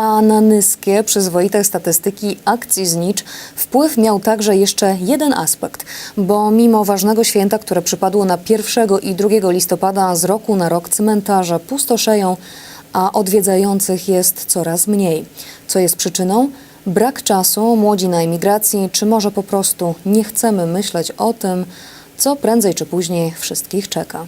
A na niskie, przyzwoite statystyki akcji znicz wpływ miał także jeszcze jeden aspekt, bo mimo ważnego święta, które przypadło na 1 i 2 listopada z roku na rok cmentarze pustoszeją, a odwiedzających jest coraz mniej. Co jest przyczyną? Brak czasu, młodzi na emigracji, czy może po prostu nie chcemy myśleć o tym, co prędzej czy później wszystkich czeka.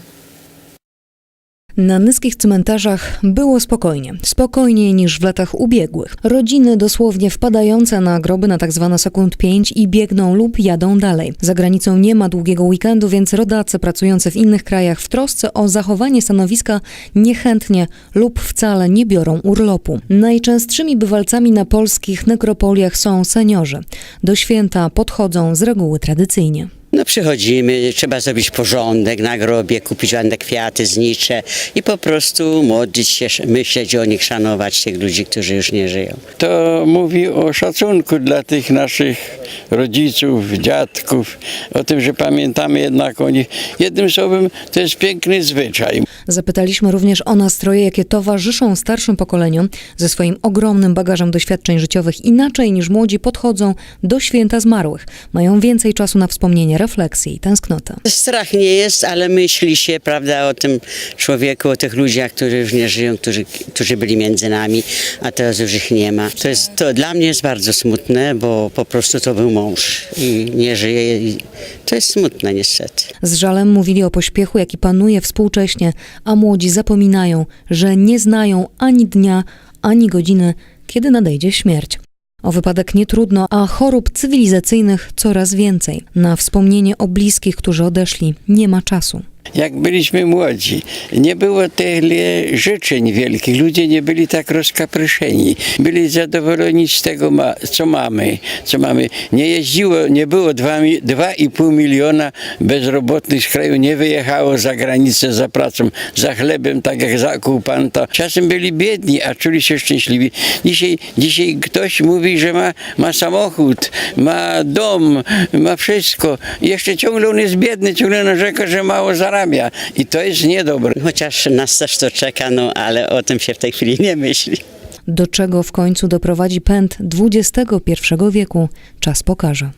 Na niskich cmentarzach było spokojnie. Spokojniej niż w latach ubiegłych. Rodziny dosłownie wpadające na groby na tak sekund pięć i biegną lub jadą dalej. Za granicą nie ma długiego weekendu, więc rodacy pracujący w innych krajach w trosce o zachowanie stanowiska niechętnie lub wcale nie biorą urlopu. Najczęstszymi bywalcami na polskich nekropoliach są seniorzy. Do święta podchodzą z reguły tradycyjnie. No przychodzimy, trzeba zrobić porządek na grobie, kupić ładne kwiaty, znicze i po prostu modlić się, myśleć o nich, szanować tych ludzi, którzy już nie żyją. To mówi o szacunku dla tych naszych rodziców, dziadków, o tym, że pamiętamy jednak o nich. Jednym słowem, to jest piękny zwyczaj. Zapytaliśmy również o nastroje, jakie towarzyszą starszym pokoleniom ze swoim ogromnym bagażem doświadczeń życiowych inaczej niż młodzi podchodzą do święta zmarłych. Mają więcej czasu na wspomnienie, refleksję i tęsknotę. Strach nie jest, ale myśli się, prawda, o tym człowieku, o tych ludziach, którzy już nie żyją, którzy, którzy byli między nami, a teraz już ich nie ma. To, jest, to dla mnie jest bardzo smutne, bo po prostu to był mąż i nie żyje. I to jest smutne niestety. Z żalem mówili o pośpiechu, jaki panuje współcześnie, a młodzi zapominają, że nie znają ani dnia, ani godziny, kiedy nadejdzie śmierć. O wypadek nie trudno, a chorób cywilizacyjnych coraz więcej. Na wspomnienie o bliskich, którzy odeszli, nie ma czasu. Jak byliśmy młodzi, nie było tyle życzeń wielkich. Ludzie nie byli tak rozkapryszeni. Byli zadowoleni z tego, co mamy. Co mamy. Nie jeździło, nie było dwa mi- 2,5 miliona bezrobotnych z kraju, nie wyjechało za granicę za pracą, za chlebem, tak jak za okupanta. Czasem byli biedni, a czuli się szczęśliwi. Dzisiaj, dzisiaj ktoś mówi, że ma, ma samochód, ma dom, ma wszystko. Jeszcze ciągle on jest biedny, ciągle narzeka, że mało zarabia. I to jest niedobre. Chociaż nas też to czeka, no ale o tym się w tej chwili nie myśli. Do czego w końcu doprowadzi pęd XXI wieku, czas pokaże.